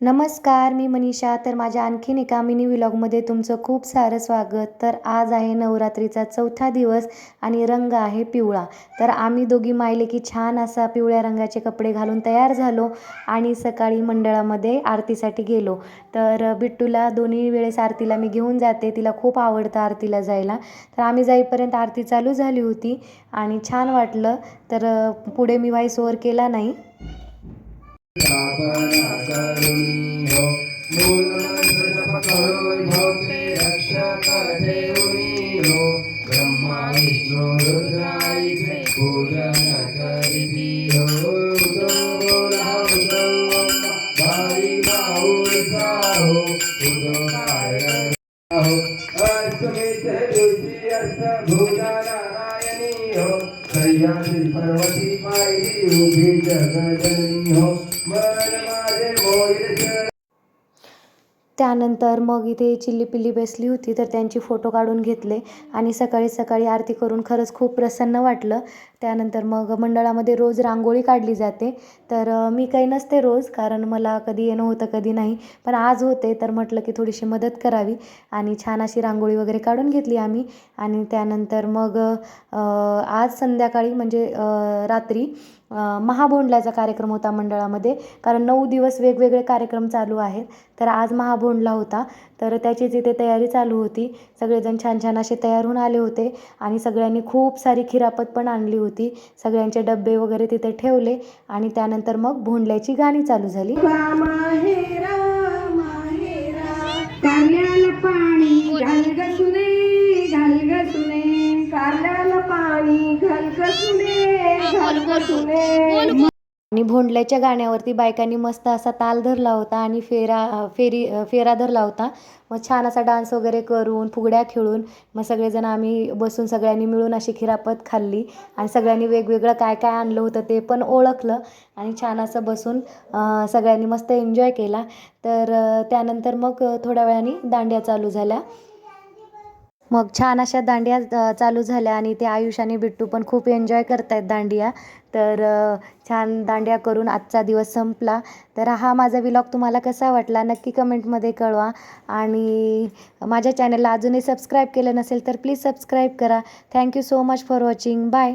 नमस्कार मी मनीषा. तर माझ्या आणखीन एका मिनी व्लॉगमध्ये तुमचं खूप सारं स्वागत. तर आज आहे नवरात्रीचा चौथा दिवस आणि रंग आहे पिवळा. तर आम्ही दोघी मायले की छान असा पिवळ्या रंगाचे कपडे घालून तयार झालो आणि सकाळी मंडळामध्ये आरतीसाठी गेलो. तर बिट्टूला दोन्ही वेळेस आरतीला मी घेऊन जाते. तिला खूप आवडतं आरतीला जायला. तर आम्ही जाईपर्यंत आरती चालू झाली होती आणि छान वाटलं. तर पुढे मी व्हॉइस ओव्हर केला नाही. पर्वती पायरी उभी जगजनी हो त्यानंतर मग इथे चिल्ली पिल्ली बसली होती तर त्यांची फोटो काढून घेतले आणि सकाळी सकाळी आरती करून खरंच खूप प्रसन्न वाटलं. त्यानंतर मग मंडळामध्ये रोज रांगोळी काढली जाते. तर मी काही नसते रोज कारण मला कधी येणं होतं कधी नाही. पण आज होते तर म्हटलं की थोडीशी मदत करावी. आणि छान अशी रांगोळी वगैरे काढून घेतली आम्ही. आणि त्यानंतर मग आज संध्याकाळी म्हणजे रात्री महाभोंडलाचा महाभोंडल्याचा कार्यक्रम होता मंडळामध्ये. कारण नऊ दिवस वेगवेगळे कार्यक्रम चालू आहेत. तर आज महाभोंडला होता. तर त्याचीच इथे तयारी चालू होती सगळेजण छान छान असे तयार होऊन आले होते. आणि सगळ्यांनी खूप सारी खिरापत पण आणली होती. सगळ्यांचे डबे वगैरे तिथे ठेवले. आणि त्यानंतर मग भोंडल्याची गाणी चालू झाली. आणि भोंडल्याच्या गाण्यावरती बायकांनी मस्त असा ताल धरला होता आणि फेरा फेरी फेरा धरला होता. मग छान असा डान्स वगैरे करून फुगड्या खेळून मग सगळेजण आम्ही बसून सगळ्यांनी मिळून अशी खिरापत खाल्ली. आणि सगळ्यांनी वेगवेगळं काय काय आणलं होतं ते पण ओळखलं. आणि छान असं बसून सगळ्यांनी मस्त एन्जॉय केला. तर त्यानंतर मग थोड्या वेळाने दांड्या चालू झाल्या. मग छान अशा दांडिया चालू झाल्या आणि ते आयुष आणि बिट्टू पण खूप एन्जॉय करत आहेत दांडिया. तर छान दांडिया करून आजचा दिवस संपला. तर हा माझा विलॉग तुम्हाला कसा वाटला नक्की कमेंटमध्ये कळवा. आणि माझ्या चॅनलला अजूनही सबस्क्राईब केलं नसेल तर प्लीज सबस्क्राईब करा. Thank you so much for watching bye